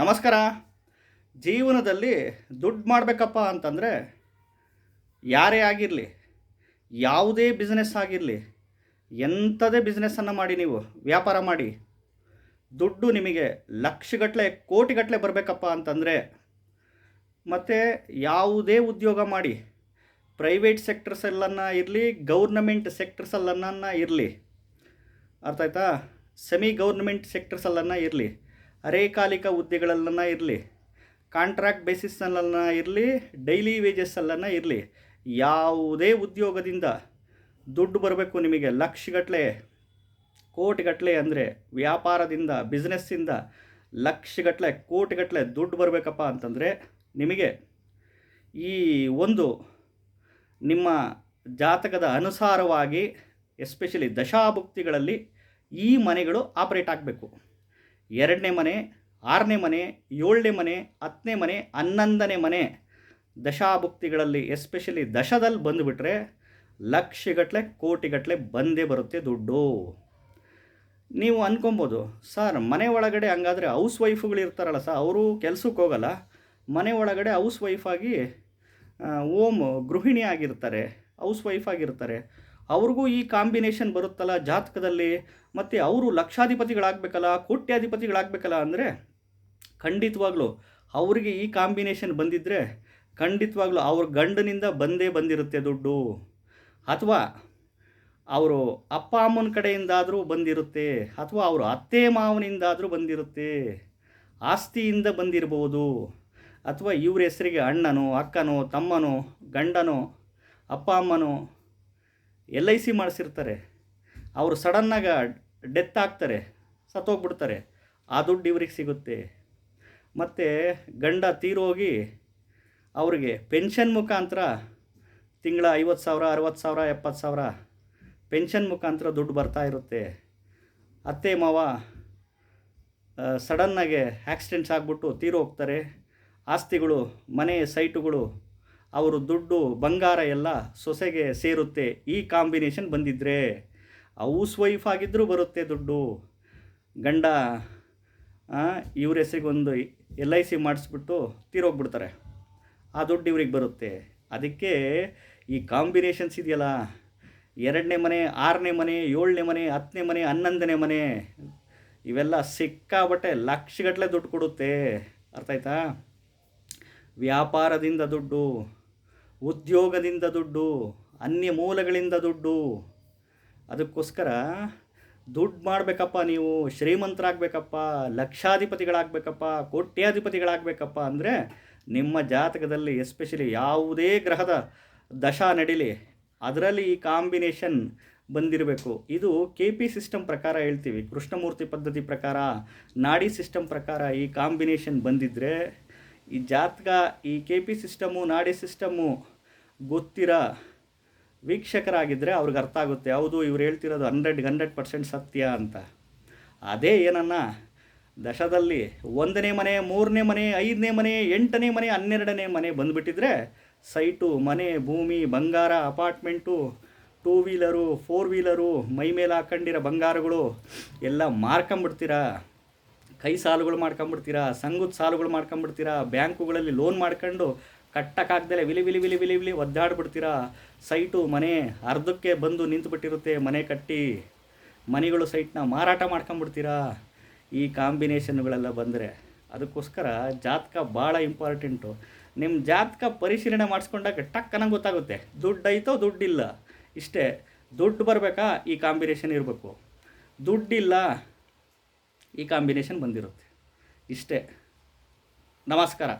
ನಮಸ್ಕಾರ. ಜೀವನದಲ್ಲಿ ದುಡ್ಡು ಮಾಡಬೇಕಪ್ಪ ಅಂತಂದರೆ ಯಾರೇ ಆಗಿರಲಿ, ಯಾವುದೇ ಬಿಸ್ನೆಸ್ ಆಗಿರಲಿ, ಎಂಥದೇ ಬಿಸ್ನೆಸ್ಸನ್ನು ಮಾಡಿ ನೀವು ವ್ಯಾಪಾರ ಮಾಡಿ, ದುಡ್ಡು ನಿಮಗೆ ಲಕ್ಷಗಟ್ಟಲೆ ಕೋಟಿಗಟ್ಟಲೆ ಬರಬೇಕಪ್ಪ ಅಂತಂದರೆ ಮತ್ತು ಯಾವುದೇ ಉದ್ಯೋಗ ಮಾಡಿ ಪ್ರೈವೇಟ್ ಸೆಕ್ಟರ್ಸಲ್ಲನ್ನು ಇರಲಿ ಗೌರ್ನಮೆಂಟ್ ಸೆಕ್ಟರ್ಸಲ್ಲನ್ನ ಇರಲಿ. ಅರ್ಥ ಆಯ್ತಾ? ಸೆಮಿ ಗೌರ್ನಮೆಂಟ್ ಸೆಕ್ಟರ್ಸಲ್ಲನ್ನು ಇರಲಿ. ಅರೆಕಾಲಿಕ ಹುದ್ದೆಗಳಲ್ಲನ್ನು ಇರಲಿ ಕಾಂಟ್ರಾಕ್ಟ್ ಬೇಸಿಸ್ನಲ್ಲನ್ನ ಇರಲಿ ಡೈಲಿ ವೇಜಸ್ಸಲ್ಲನ ಇರಲಿ, ಯಾವುದೇ ಉದ್ಯೋಗದಿಂದ ದುಡ್ಡು ಬರಬೇಕು ನಿಮಗೆ ಲಕ್ಷಗಟ್ಟಲೆ ಕೋಟಿಗಟ್ಟಲೆ ಅಂದರೆ ವ್ಯಾಪಾರದಿಂದ ಬಿಸ್ನೆಸ್ಸಿಂದ ಲಕ್ಷಗಟ್ಟಲೆ ಕೋಟಿಗಟ್ಟಲೆ ದುಡ್ಡು ಬರಬೇಕಪ್ಪ ಅಂತಂದರೆ ನಿಮಗೆ ಈ ಒಂದು ನಿಮ್ಮ ಜಾತಕದ ಅನುಸಾರವಾಗಿ ಎಸ್ಪೆಷಲಿ ದಶಾಭುಕ್ತಿಗಳಲ್ಲಿ ಈ ಮನೆಗಳು ಆಪ್ರೇಟ್ ಆಗಬೇಕು. ಎರಡನೇ ಮನೆ, ಆರನೇ ಮನೆ, ಏಳನೇ ಮನೆ, ಹತ್ತನೇ ಮನೆ, ಹನ್ನೊಂದನೇ ಮನೆ ದಶಾಭುಕ್ತಿಗಳಲ್ಲಿ ಎಸ್ಪೆಷಲಿ ದಶದಲ್ಲಿ ಬಂದುಬಿಟ್ರೆ ಲಕ್ಷಗಟ್ಟಲೆ, ಕೋಟಿಗಟ್ಟಲೆ ಬಂದೇ ಬರುತ್ತೆ ದುಡ್ಡು. ನೀವು ಅಂದ್ಕೊಬೋದು ಸರ್, ಮನೆ ಒಳಗಡೆ ಹಂಗಾದರೆ ಹೌಸ್ ವೈಫ್ಗಳು ಇರ್ತಾರಲ್ಲ ಸರ್, ಅವರು ಕೆಲಸಕ್ಕೆ ಹೋಗಲ್ಲ. ಮನೆ ಒಳಗಡೆ ಹೌಸ್ ವೈಫಾಗಿ ಓಮ್ ಗೃಹಿಣಿ ಆಗಿರ್ತಾರೆ ಹೌಸ್ ವೈಫ್ ಆಗಿರ್ತಾರೆ ಅವ್ರಿಗೂ ಈ ಕಾಂಬಿನೇಷನ್ ಬರುತ್ತಲ್ಲ ಜಾತಕದಲ್ಲಿ, ಮತ್ತು ಅವರು ಲಕ್ಷಾಧಿಪತಿಗಳಾಗಬೇಕಲ್ಲ, ಕೋಟ್ಯಾಧಿಪತಿಗಳಾಗಬೇಕಲ್ಲ ಅಂದರೆ ಖಂಡಿತವಾಗ್ಲೂ ಅವರಿಗೆ ಈ ಕಾಂಬಿನೇಷನ್ ಬಂದಿದ್ದರೆ ಖಂಡಿತವಾಗ್ಲೂ ಅವ್ರ ಗಂಡನಿಂದ ಬಂದೇ ಬಂದಿರುತ್ತೆ ದುಡ್ಡು. ಅಥವಾ ಅವರು ಅಪ್ಪ ಅಮ್ಮನ ಕಡೆಯಿಂದಾದರೂ ಬಂದಿರುತ್ತೆ, ಅಥವಾ ಅವರು ಅತ್ತೆ ಮಾವನಿಂದಾದರೂ ಬಂದಿರುತ್ತೆ, ಆಸ್ತಿಯಿಂದ ಬಂದಿರಬಹುದು ಅಥವಾ ಇವ್ರ ಹೆಸರಿಗೆ ಅಣ್ಣನೋ, ಅಕ್ಕನೋ, ತಮ್ಮನೋ, ಗಂಡನೋ, ಅಪ್ಪ ಅಮ್ಮನೋ ಎಲ್ ಐ ಸಿ ಮಾಡಿಸಿರ್ತಾರೆ. ಅವರು ಸಡನ್ನಾಗ ಡೆತ್ ಆಗ್ತಾರೆ, ಸತ್ತೋಗ್ಬಿಡ್ತಾರೆ. ಆ ದುಡ್ಡು ಇವ್ರಿಗೆ ಸಿಗುತ್ತೆ. ಮತ್ತು ಗಂಡ ತೀರೋಗಿ ಅವ್ರಿಗೆ ಪೆನ್ಷನ್ ಮುಖಾಂತರ ತಿಂಗಳ ಐವತ್ತು ಸಾವಿರ, ಅರವತ್ತು ಸಾವಿರ, ಎಪ್ಪತ್ತು ಸಾವಿರ ಪೆನ್ಷನ್ ಮುಖಾಂತರ ದುಡ್ಡು ಬರ್ತಾ ಇರುತ್ತೆ. ಅತ್ತೆ, ಮಾವ ಸಡನ್ನಾಗೆ ಆಕ್ಸಿಡೆಂಟ್ಸ್ ಆಗಿಬಿಟ್ಟು ತೀರೋಗ್ತಾರೆ. ಆಸ್ತಿಗಳು, ಮನೆ ಸೈಟುಗಳು ಅವರು ದುಡ್ಡು, ಬಂಗಾರ ಎಲ್ಲ ಸೊಸೆಗೆ ಸೇರುತ್ತೆ. ಈ ಕಾಂಬಿನೇಷನ್ ಬಂದಿದ್ದರೆ ಹೌಸ್ ವೈಫ್ ಆಗಿದ್ದರೂ ಬರುತ್ತೆ ದುಡ್ಡು. ಗಂಡ ಇವ್ರ ಹೆಸರಿಗೊಂದು ಎಲ್ ಐ ಸಿ ಮಾಡಿಸ್ಬಿಟ್ಟು ತೀರೋಗ್ಬಿಡ್ತಾರೆ. ಆ ದುಡ್ಡು ಇವ್ರಿಗೆ ಬರುತ್ತೆ. ಅದಕ್ಕೆ ಈ ಕಾಂಬಿನೇಷನ್ಸ್ ಇದೆಯಲ್ಲ, ಎರಡನೇ ಮನೆ, ಆರನೇ ಮನೆ, ಏಳನೇ ಮನೆ, ಹತ್ತನೇ ಮನೆ, ಹನ್ನೊಂದನೇ ಮನೆ, ಇವೆಲ್ಲ ಸಿಕ್ಕಾಬಟ್ಟೆ ಲಕ್ಷಗಟ್ಟಲೆ ದುಡ್ಡು ಕೊಡುತ್ತೆ. ಅರ್ಥ ಆಯ್ತಾ? ವ್ಯಾಪಾರದಿಂದ ದುಡ್ಡು, ಉದ್ಯೋಗದಿಂದ ದುಡ್ಡು, ಅನ್ಯ ಮೂಲಗಳಿಂದ ದುಡ್ಡು. ಅದಕ್ಕೋಸ್ಕರ ದುಡ್ಡು ಮಾಡಬೇಕಪ್ಪ ನೀವು, ಶ್ರೀಮಂತರಾಗಬೇಕಪ್ಪ, ಲಕ್ಷಾಧಿಪತಿಗಳಾಗಬೇಕಪ್ಪ, ಕೋಟ್ಯಾಧಿಪತಿಗಳಾಗಬೇಕಪ್ಪ ಅಂದರೆ ನಿಮ್ಮ ಜಾತಕದಲ್ಲಿ ಎಸ್ಪೆಷಲಿ ಯಾವುದೇ ಗ್ರಹದ ದಶಾ ನಡೀಲಿ, ಅದರಲ್ಲಿ ಈ ಕಾಂಬಿನೇಷನ್ ಬಂದಿರಬೇಕು. ಇದು ಕೆ ಪಿ ಸಿಸ್ಟಮ್ ಪ್ರಕಾರ ಹೇಳ್ತೀವಿ. ಕೃಷ್ಣಮೂರ್ತಿ ಪದ್ಧತಿ ಪ್ರಕಾರ, ನಾಡಿ ಸಿಸ್ಟಮ್ ಪ್ರಕಾರ ಈ ಕಾಂಬಿನೇಷನ್ ಬಂದಿದ್ದರೆ ಈ ಜಾತಕ, ಈ ಕೆ ಪಿ ಸಿಸ್ಟಮು ನಾಡಿ ಸಿಸ್ಟಮು ಗೊತ್ತಿರ? ವೀಕ್ಷಕರಾಗಿದ್ದರೆ ಅವ್ರಿಗೆ ಅರ್ಥ ಆಗುತ್ತೆ. ಹೌದು, ಇವ್ರು ಹೇಳ್ತಿರೋದು ಹಂಡ್ರೆಡ್ಗೆ ಹಂಡ್ರೆಡ್ ಪರ್ಸೆಂಟ್ ಸತ್ಯ ಅಂತ. ಅದೇ ಏನನ್ನ? ದಶದಲ್ಲಿ ಒಂದನೇ ಮನೆ, ಮೂರನೇ ಮನೆ, ಐದನೇ ಮನೆ, ಎಂಟನೇ ಮನೆ, ಹನ್ನೆರಡನೇ ಮನೆ ಬಂದುಬಿಟ್ಟಿದ್ರೆ ಸೈಟು, ಮನೆ, ಭೂಮಿ, ಬಂಗಾರ, apartment two wheeler four wheeler ಮೈ ಮೇಲೆ ಹಾಕೊಂಡಿರೋ ಬಂಗಾರಗಳು ಎಲ್ಲ ಮಾರ್ಕೊಂಬಿಡ್ತೀರಾ? ಕೈ ಸಾಲುಗಳು ಮಾಡ್ಕೊಂಬಿಡ್ತೀರಾ, ಸಂಘದ ಸಾಲುಗಳು ಮಾಡ್ಕೊಂಬಿಡ್ತೀರಾ, ಬ್ಯಾಂಕುಗಳಲ್ಲಿ ಲೋನ್ ಮಾಡ್ಕೊಂಡು ಕಟ್ಟಕ್ಕಾಗ್ದಲೆ ವಿಲಿ ವಿಲಿ ವಿಲಿ ವಿಲಿ ವಿಲಿ ಒದ್ದಾಡ್ಬಿಡ್ತೀರಾ? ಸೈಟು ಮನೆ ಅರ್ಧಕ್ಕೆ ಬಂದು ನಿಂತುಬಿಟ್ಟಿರುತ್ತೆ ಮನೆ ಕಟ್ಟಿ, ಮನೆಗಳು ಸೈಟ್ನ ಮಾರಾಟ ಮಾಡ್ಕೊಂಬಿಡ್ತೀರಾ? ಈ ಕಾಂಬಿನೇಷನ್ಗಳೆಲ್ಲ ಬಂದರೆ ಅದಕ್ಕೋಸ್ಕರ ಜಾತಕ ಭಾಳ ಇಂಪಾರ್ಟೆಂಟು. ನಿಮ್ಮ ಜಾತಕ ಪರಿಶೀಲನೆ ಮಾಡಿಸ್ಕೊಂಡಾಗ ಟಕ್ ಅನ್ನೋ ಗೊತ್ತಾಗುತ್ತೆ. ದುಡ್ಡು ದುಡ್ಡಿಲ್ಲ. ಇಷ್ಟೇ, ದುಡ್ಡು ಬರಬೇಕಾ? ಈ ಕಾಂಬಿನೇಷನ್ ಇರಬೇಕು. ದುಡ್ಡಿಲ್ಲ ಈ ಕಾಂಬಿನೇಷನ್ ಬಂದಿರುತ್ತೆ. ಇಷ್ಟೇ. ನಮಸ್ಕಾರ.